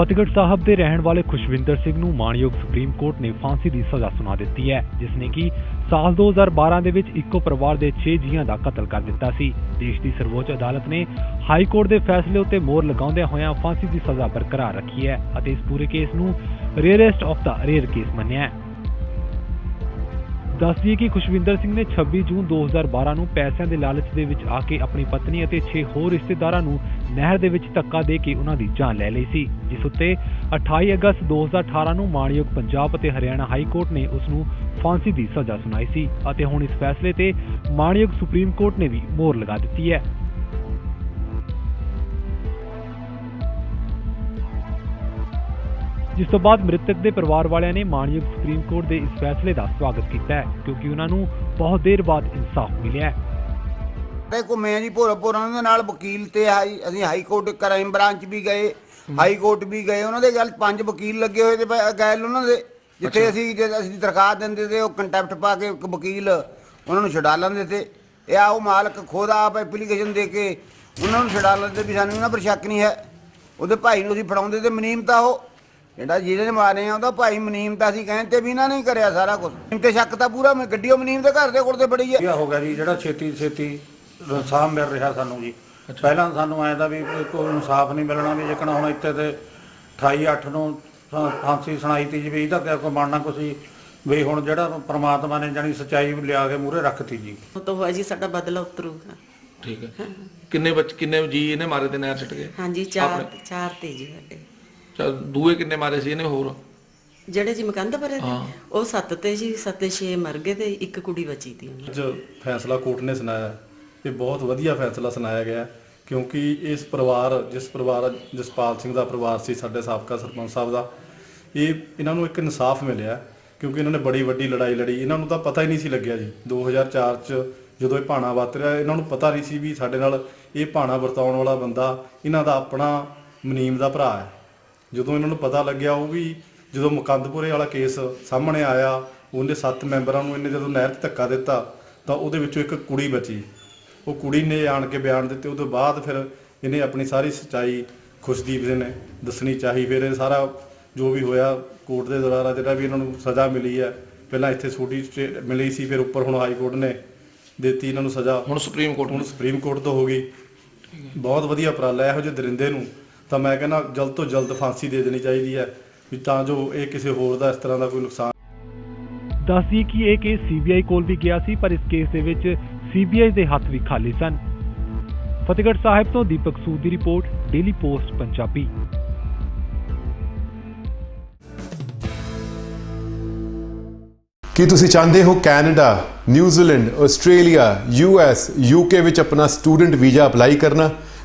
ਫਤਿਹਗੜ੍ਹ ਸਾਹਿਬ ਦੇ ਰਹਿਣ ਵਾਲੇ ਖੁਸ਼ਵਿੰਦਰ ਸਿੰਘ ਨੂੰ ਮਾਣਯੋਗ ਸੁਪਰੀਮ ਕੋਰਟ ਨੇ ਫਾਂਸੀ ਦੀ ਸਜ਼ਾ ਸੁਣਾ ਦਿੱਤੀ ਹੈ, ਜਿਸ ਨੇ ਕਿ ਸਾਲ 2012 ਦੇ ਵਿੱਚ ਇੱਕੋ ਪਰਿਵਾਰ ਦੇ 6 ਜੀਆਂ ਦਾ ਕਤਲ ਕਰ ਦਿੱਤਾ ਸੀ। ਦੇਸ਼ ਦੀ ਸਰਵੋੱਚ ਅਦਾਲਤ ਨੇ ਹਾਈ ਕੋਰਟ ਦੇ ਫੈਸਲੇ ਉੱਤੇ ਮੋਹਰ ਲਗਾਉਂਦਿਆਂ ਹੋਇਆਂ ਫਾਂਸੀ ਦੀ ਸਜ਼ਾ ਬਰਕਰਾਰ ਰੱਖੀ ਹੈ ਅਤੇ ਇਸ ਪੂਰੇ ਕੇਸ ਨੂੰ ਰੇਅਰੈਸਟ ਆਫ ਦਾ ਰੇਅਰ ਕੇਸ ਮੰਨਿਆ ਹੈ। ਦੱਸ ਦਈਏ ਕਿ ਖੁਸ਼ਵਿੰਦਰ ਸਿੰਘ ਨੇ 26 ਜੂਨ 2012 ਨੂੰ ਪੈਸਿਆਂ ਦੇ ਲਾਲਚ ਦੇ ਵਿੱਚ ਆ ਕੇ ਆਪਣੀ ਪਤਨੀ ਅਤੇ 6 ਹੋਰ ਰਿਸ਼ਤੇਦਾਰਾਂ ਨੂੰ ਨਹਿਰ ਦੇ ਵਿੱਚ ਧੱਕਾ ਦੇ ਕੇ ਉਹਨਾਂ ਦੀ ਜਾਨ ਲੈ ਲਈ ਸੀ, ਜਿਸ ਉੱਤੇ 28 ਅਗਸਤ 2018 ਨੂੰ ਮਾਣਯੋਗ ਪੰਜਾਬ ਅਤੇ ਹਰਿਆਣਾ ਹਾਈ ਕੋਰਟ ਨੇ ਉਸ ਨੂੰ ਫਾਂਸੀ ਦੀ ਸਜ਼ਾ ਸੁਣਾਈ ਸੀ ਅਤੇ ਹੁਣ ਇਸ ਫੈਸਲੇ ਤੇ ਮਾਣਯੋਗ ਸੁਪਰੀਮ ਕੋਰਟ ਨੇ ਵੀ ਮੋਹਰ ਲਗਾ ਦਿੱਤੀ ਹੈ। ਜਿਸ ਤੋਂ ਬਾਅਦ ਮ੍ਰਿਤਕ ਦੇ ਪਰਿਵਾਰ ਵਾਲਿਆਂ ਨੇ ਮਾਣਯੋਗ ਸੁਪਰੀਮ ਕੋਰਟ ਦੇ ਇਸ ਫੈਸਲੇ ਦਾ ਸਵਾਗਤ ਕੀਤਾ ਹੈ, ਕਿਉਂਕਿ ਉਹਨਾਂ ਨੂੰ ਬਹੁਤ ਦੇਰ ਬਾਅਦ ਇਨਸਾਫ ਮਿਲਿਆ ਹੈ। ਤੇ ਘੁੰਮੇ ਆ ਜੀ ਭੋਰਾ ਭੋਰਾ ਦੇ ਨਾਲ ਵਕੀਲ ਤੇ ਹਾਈ ਅਸੀਂ ਹਾਈ ਕੋਰਟ ਕ੍ਰਾਈਮ ਬ੍ਰਾਂਚ ਵੀ ਗਏ ਹਾਈ ਕੋਰਟ ਵੀ ਗਏ। ਉਹਨਾਂ ਦੇ ਗੱਲ ਪੰਜ ਵਕੀਲ ਲੱਗੇ ਹੋਏ ਤੇ ਗੈਲ ਉਹਨਾਂ ਦੇ ਜਿੱਥੇ ਅਸੀਂ ਜੇ ਅਸੀਂ ਦਰਖਾਸਤ ਦਿੰਦੇ ਤੇ ਉਹ ਕੰਟੈਂਪਟ ਪਾ ਕੇ ਇੱਕ ਵਕੀਲ ਉਹਨਾਂ ਨੂੰ ਛਡਾ ਲੈਂਦੇ ਤੇ। ਇਹ ਆ ਉਹ ਮਾਲਕ ਖੁਦ ਆਪ ਐਪਲੀਕੇਸ਼ਨ ਦੇ ਕੇ ਉਹਨਾਂ ਨੂੰ ਛਡਾ ਲੈਂਦੇ ਵੀ ਸਾਨੂੰ ਇਹਨਾਂ ਪਰ ਸ਼ੱਕ ਨਹੀਂ ਹੈ। ਉਹਦੇ ਭਾਈ ਨੂੰ ਅਸੀਂ ਫੜਾਉਂਦੇ ਤੇ ਮਨੀਮਤਾ ਉਹ ਜਿਹੜਾ ਜਿਹਦੇ ਨੇ ਮਾਰੇ ਆ ਉਹਦਾ ਭਾਈ ਮਨੀਮਤਾ ਸੀ ਕਹਿੰਦੇ ਵੀ ਇਹਨਾਂ ਨੇ ਹੀ ਕਰਿਆ ਸਾਰਾ ਕੁਝ ਤੇ ਸ਼ੱਕ ਤਾਂ ਪੂਰਾ ਮੈਂ ਗੱਡੀਓ ਮਨੀਮ ਦੇ ਘਰ ਦੇ ਕੋਲ ਤੇ ਬੜੀ ਹੈ। ਇਹ ਹੋ ਗਿਆ ਜੀ ਜਿਹੜਾ ਛੇਤੀ ਛੇਤੀ ਇਨਸਾਫ ਮਿਲ ਰਿਹਾ ਸਾਨੂੰ ਜੀ। ਪਹਿਲਾਂ ਸਾਨੂੰ ਐਂ ਦਾ ਵੀ ਕੋਈ ਇਨਸਾਫ ਨਹੀਂ ਮਿਲਣਾ ਵੀ ਜਿਕਣਾ ਹੁਣ ਇੱਥੇ ਤੇ 28 8 ਨੂੰ ਫਾਂਸੀ ਸੁਣਾਈ ਤੀ ਜੀ ਵੀ ਇਹਦਾ ਕਿਆ ਕੋਈ ਬਣਨਾ ਕੁਛ ਜੀ। ਵੀ ਹੁਣ ਜਿਹੜਾ ਪ੍ਰਮਾਤਮਾ ਨੇ ਜਾਣੀ ਸੱਚਾਈ ਲਿਆ ਕੇ ਮੂਹਰੇ ਰੱਖਤੀ ਜੀ। ਉਹ ਤਾਂ ਹੋਇਆ ਜੀ ਸਾਡਾ ਬਦਲਾ ਉਤਰੂਗਾ। ਠੀਕ ਹੈ। ਕਿੰਨੇ ਬੱਚ ਕਿੰਨੇ ਜੀ ਇਹਨੇ ਮਾਰੇ ਤੇ ਨਹਿਰ ਛੱਟ ਗਏ? ਹਾਂਜੀ ਚਾਰ ਚਾਰ ਤੇ ਜੀ ਸਾਡੇ। ਚੱਲ ਦੂਏ ਕਿੰਨੇ ਮਾਰੇ ਸੀ ਇਹਨੇ ਹੋਰ? ਜਿਹੜੇ ਜੀ ਮਕੰਦ ਭਰੇ ਤੇ ਹਾਂ। ਉਹ ਸੱਤ ਤੇ ਜੀ ਸੱਤੇ ਛੇ ਮਰ ਗਏ ਤੇ ਇੱਕ ਕੁੜੀ ਬਚੀ ਤੀ ਅੱਜ ਫੈਸਲਾ ਕੋਰਟ ਨੇ ਸੁਣਾਇਆ। ਇਹ ਬਹੁਤ ਵਧੀਆ ਫੈਸਲਾ ਸੁਣਾਇਆ ਗਿਆ ਕਿਉਂਕਿ ਇਸ ਪਰਿਵਾਰ, ਜਿਸ ਪਰਿਵਾਰ, ਜਸਪਾਲ ਸਿੰਘ ਦਾ ਪਰਿਵਾਰ ਸੀ, ਸਾਡੇ ਸਾਬਕਾ ਸਰਪੰਚ ਸਾਹਿਬ ਦਾ, ਇਹ ਇਹਨਾਂ ਨੂੰ ਇੱਕ ਇਨਸਾਫ ਮਿਲਿਆ ਕਿਉਂਕਿ ਇਹਨਾਂ ਨੇ ਬੜੀ ਵੱਡੀ ਲੜਾਈ ਲੜੀ। ਇਹਨਾਂ ਨੂੰ ਤਾਂ ਪਤਾ ਹੀ ਨਹੀਂ ਸੀ ਲੱਗਿਆ ਜੀ। 2004 ਚ ਜਦੋਂ ਇਹ ਭਾਣਾ ਵਾਤਰਿਆ ਇਹਨਾਂ ਨੂੰ ਪਤਾ ਨਹੀਂ ਸੀ ਵੀ ਸਾਡੇ ਨਾਲ ਇਹ ਭਾਣਾ ਵਰਤਾਉਣ ਵਾਲਾ ਬੰਦਾ ਇਹਨਾਂ ਦਾ ਆਪਣਾ ਮਨੀਮ ਦਾ ਭਰਾ ਹੈ। ਜਦੋਂ ਇਹਨਾਂ ਨੂੰ ਪਤਾ ਲੱਗਿਆ, ਉਹ ਵੀ ਜਦੋਂ ਮੁਕੰਦਪੁਰੇ ਵਾਲਾ ਕੇਸ ਸਾਹਮਣੇ ਆਇਆ ਉਹਦੇ ਸੱਤ ਮੈਂਬਰਾਂ ਨੂੰ ਇਹਨੇ ਜਦੋਂ ਨਹਿਰ 'ਚ ਧੱਕਾ ਦਿੱਤਾ, ਤਾਂ ਉਹਦੇ ਵਿੱਚੋਂ ਇੱਕ ਕੁੜੀ ਬਚੀ। ਉਹ ਕੁੜੀ ਨੇ ਆਣ ਕੇ ਬਿਆਨ ਦਿੱਤੇ ਉਹਦੇ ਬਾਅਦ ਫਿਰ ਇਹਨੇ ਆਪਣੀ ਸਾਰੀ ਸੱਚਾਈ ਖੁਸ਼ਦੀਪ ਦੇ ਨੇ ਦੱਸਣੀ ਚਾਹੀ। ਫਿਰ ਇਹ ਸਾਰਾ ਜੋ ਵੀ ਹੋਇਆ ਕੋਰਟ ਦੇ ਦੁਆਰਾ ਜਿਹੜਾ ਵੀ ਇਹਨਾਂ ਨੂੰ ਸਜ਼ਾ ਮਿਲੀ ਹੈ ਪਹਿਲਾਂ ਇੱਥੇ ਛੋਟੀ ਮਿਲੀ ਸੀ ਫਿਰ ਉੱਪਰ ਹੁਣ ਹਾਈ ਕੋਰਟ ਨੇ ਦਿੱਤੀ ਇਹਨਾਂ ਨੂੰ ਸਜ਼ਾ। ਹੁਣ ਸੁਪਰੀਮ ਕੋਰਟ ਹੁਣ ਨੇ ਸੁਪਰੀਮ ਕੋਰਟ ਤੋਂ ਹੋ ਗਈ। ਬਹੁਤ ਵਧੀਆ ਉਪਰਾਲਾ ਹੈ ਇਹੋ ਜਿਹੇ ਦਰਿੰਦੇ ਨੂੰ ਤਾਂ ਮੈਂ ਕਹਿੰਦਾ ਜਲਦ ਤੋਂ ਜਲਦ ਫਾਂਸੀ ਦੇ ਦੇਣੀ ਚਾਹੀਦੀ ਹੈ ਵੀ ਤਾਂ ਜੋ ਇਹ ਕਿਸੇ ਹੋਰ ਦਾ ਇਸ ਤਰ੍ਹਾਂ ਦਾ ਕੋਈ ਨੁਕਸਾਨ ਦੱਸ ਦਈਏ ਕਿ ਇਹ ਕੇਸ ਸੀਬੀਆਈ ਕੋਲ ਵੀ ਗਿਆ ਸੀ ਪਰ ਇਸ ਕੇਸ ਦੇ ਵਿੱਚ ਸੀਬੀਆਈ ਦੇ ਹੱਥ ਵੀ ਖਾਲੀ ਸਨ। ਫਤਿਹਗੜ੍ਹ ਸਾਹਿਬ ਤੋਂ ਦੀਪਕ ਸੂਦ ਦੀ ਰਿਪੋਰਟ ਡੇਲੀ ਪੋਸਟ ਪੰਜਾਬੀ। ਕੀ ਤੁਸੀਂ ਚਾਹੁੰਦੇ ਹੋ Canada, New Zealand, Australia US UK ਵਿੱਚ ਆਪਣਾ ਸਟੂਡੈਂਟ ਵੀਜ਼ਾ ਅਪਲਾਈ ਕਰਨਾ?